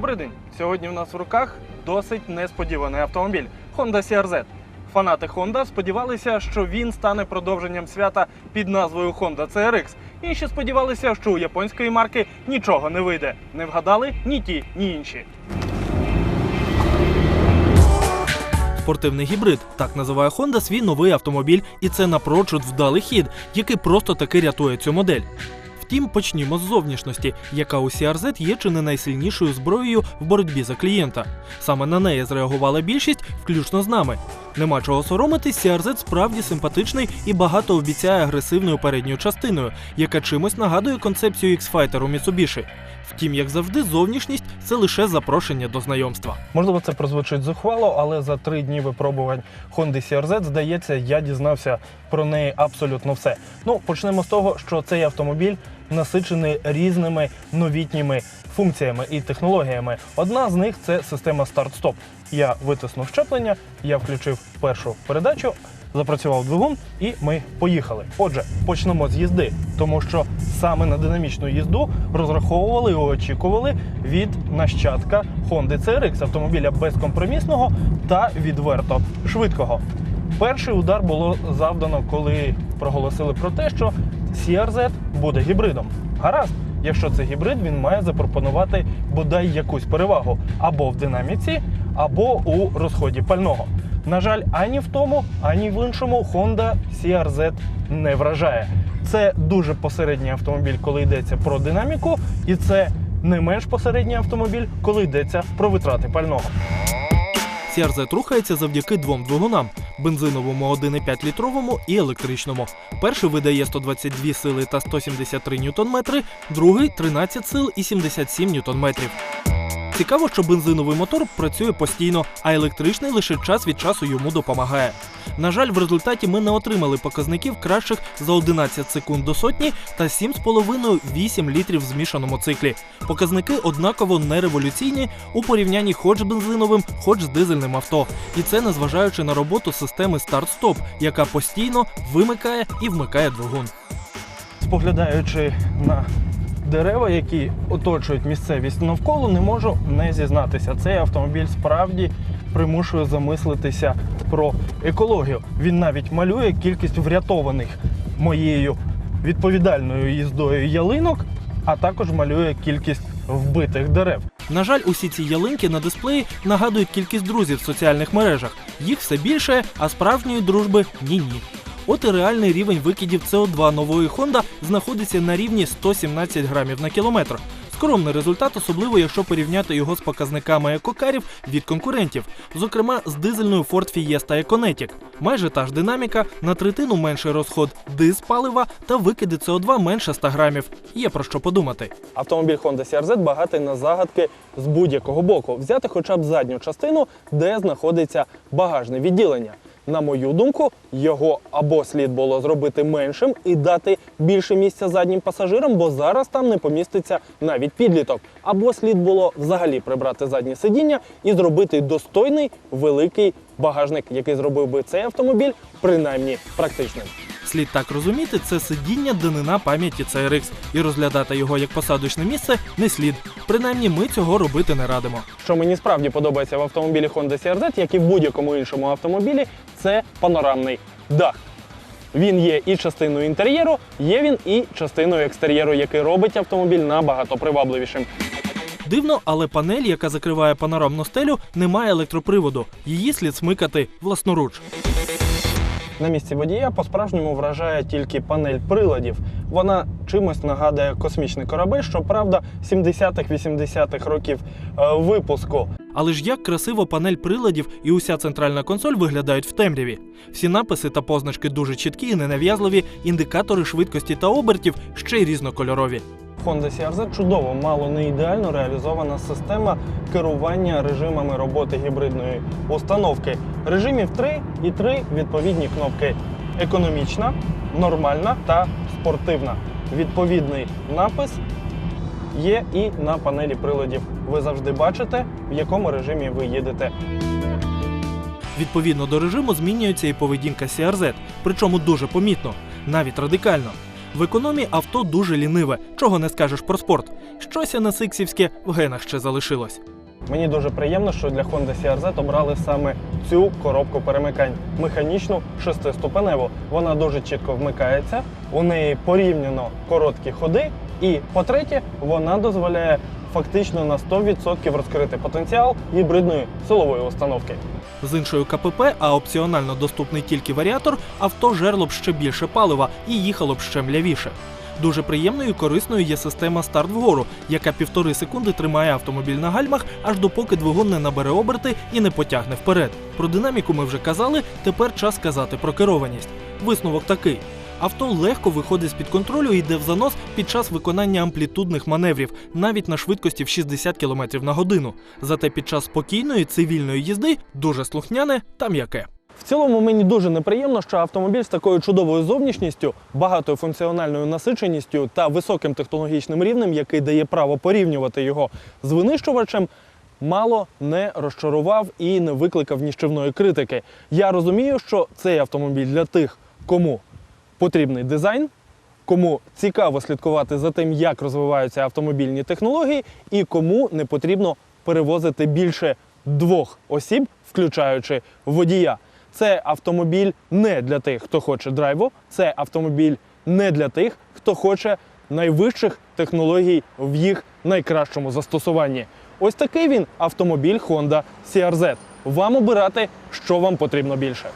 Добрий день. Сьогодні у нас в руках досить несподіваний автомобіль Honda CRZ. Фанати Honda сподівалися, що він стане продовженням свята під назвою Honda CRX. Інші сподівалися, що у японської марки нічого не вийде. Не вгадали ні ті, ні інші. Спортивний гібрид так називає Honda свій новий автомобіль, і це напрочуд вдалий хід, який просто таки рятує цю модель. Втім, почнімо з зовнішності, яка у CRZ є чи не найсильнішою зброєю в боротьбі за клієнта. Саме на неї зреагувала більшість, включно з нами. Нема чого соромитись, CRZ справді симпатичний і багато обіцяє агресивною передньою частиною, яка чимось нагадує концепцію X-Fighter у Mitsubishi. Втім, як завжди, зовнішність це лише запрошення до знайомства. Можливо, це прозвучить зухвало, але за три дні випробувань Honda CRZ, здається, я дізнався про неї абсолютно все. Ну, почнемо з того, що цей автомобіль насичений різними новітніми функціями і технологіями. Одна з них це система старт-стоп. Я витиснув щеплення, я включив першу передачу, запрацював двигун, і ми поїхали. Отже, почнемо з їзди, тому що саме на динамічну їзду розраховували і очікували від нащадка Honda CRX, автомобіля безкомпромісного та відверто швидкого. Перший удар було завдано, коли проголосили про те, що CRZ буде гібридом. Гаразд, якщо це гібрид, він має запропонувати бодай якусь перевагу або в динаміці, або у розході пального. На жаль, ані в тому, ані в іншому Honda CRZ не вражає. Це дуже посередній автомобіль, коли йдеться про динаміку, і це не менш посередній автомобіль, коли йдеться про витрати пального. CRZ рухається завдяки двом двигунам: бензиновому 1,5 літровому і електричному. Перший видає 122 сили та 173 ньютон-метри, другий 13 сил і 77 ньютон-метрів. Цікаво, що бензиновий мотор працює постійно, а електричний лише час від часу йому допомагає. На жаль, в результаті ми не отримали показників кращих за 11 секунд до сотні та 7,5-8 літрів в змішаному циклі. Показники однаково не революційні у порівнянні хоч з бензиновим, хоч з дизельним авто. І це незважаючи на роботу системи старт-стоп, яка постійно вимикає і вмикає двигун. Споглядаючи на дерева, які оточують місцевість навколо, не можу не зізнатися. Цей автомобіль справді примушує замислитися про екологію. Він навіть малює кількість врятованих моєю відповідальною їздою ялинок, а також малює кількість вбитих дерев. На жаль, усі ці ялинки на дисплеї нагадують кількість друзів в соціальних мережах. Їх все більше, а справжньої дружби ні-ні. От і реальний рівень викидів СО2 нової Honda знаходиться на рівні 117 грамів на кілометр. Скромний результат, особливо якщо порівняти його з показниками екокарів від конкурентів, зокрема з дизельною Ford Fiesta Econetic. Майже та ж динаміка, на третину менший розход диз палива та викиди СО2 менше 100 грамів. Є про що подумати. Автомобіль Honda CRZ багатий на загадки з будь-якого боку. Взяти хоча б задню частину, де знаходиться багажне відділення. На мою думку, його або слід було зробити меншим і дати більше місця заднім пасажирам, бо зараз там не поміститься навіть підліток. Або слід було взагалі прибрати заднє сидіння і зробити достойний великий багажник, який зробив би цей автомобіль принаймні практичним. Слід так розуміти, це сидіння данина пам'яті CRX, і розглядати його як посадочне місце не слід. Принаймні, ми цього робити не радимо. Що мені справді подобається в автомобілі Honda CRZ, як і в будь-якому іншому автомобілі, це панорамний дах. Він є і частиною інтер'єру, є він і частиною екстер'єру, який робить автомобіль набагато привабливішим. Дивно, але панель, яка закриває панорамну стелю, не має електроприводу. Її слід смикати власноруч. На місці водія по-справжньому вражає тільки панель приладів. Вона чимось нагадує космічний корабель, щоправда, 70-х-80-х років е, випуску. Але ж як красиво панель приладів і уся центральна консоль виглядають в темряві. Всі написи та позначки дуже чіткі і ненав'язливі, індикатори швидкості та обертів ще й різнокольорові. Honda CRZ чудово, мало не ідеально реалізована система керування режимами роботи гібридної установки. Режимів 3 і 3 відповідні кнопки: економічна, нормальна та спортивна. Відповідний напис є і на панелі приладів. Ви завжди бачите, в якому режимі ви їдете. Відповідно до режиму змінюється і поведінка CRZ, причому дуже помітно, навіть радикально. В економі авто дуже ліниве, чого не скажеш про спорт. Щось сиксівське в генах ще залишилось. Мені дуже приємно, що для Honda CRZ обрали саме цю коробку перемикань механічну шестиступеневу. Вона дуже чітко вмикається, у неї порівняно короткі ходи, і по-третє, вона дозволяє фактично на 100% розкрити потенціал гібридної силової установки. З іншою КПП, а опціонально доступний тільки варіатор, авто жерло б ще більше палива і їхало б ще млявіше. Дуже приємною і корисною є система старт вгору, яка півтори секунди тримає автомобіль на гальмах, аж допоки двигун не набере оберти і не потягне вперед. Про динаміку ми вже казали, тепер час сказати про керованість. Висновок такий. Авто легко виходить з-під контролю і йде в занос під час виконання амплітудних маневрів, навіть на швидкості в 60 км на годину. Зате під час спокійної цивільної їзди дуже слухняне та м'яке. В цілому мені дуже неприємно, що автомобіль з такою чудовою зовнішністю, багатою функціональною насиченістю та високим технологічним рівнем, який дає право порівнювати його з винищувачем, мало не розчарував і не викликав ніщівної критики. Я розумію, що цей автомобіль для тих, кому потрібний дизайн, кому цікаво слідкувати за тим, як розвиваються автомобільні технології, і кому не потрібно перевозити більше двох осіб, включаючи водія. Це автомобіль не для тих, хто хоче драйву, це автомобіль не для тих, хто хоче найвищих технологій в їх найкращому застосуванні. Ось такий він автомобіль Honda CRZ. Вам обирати, що вам потрібно більше.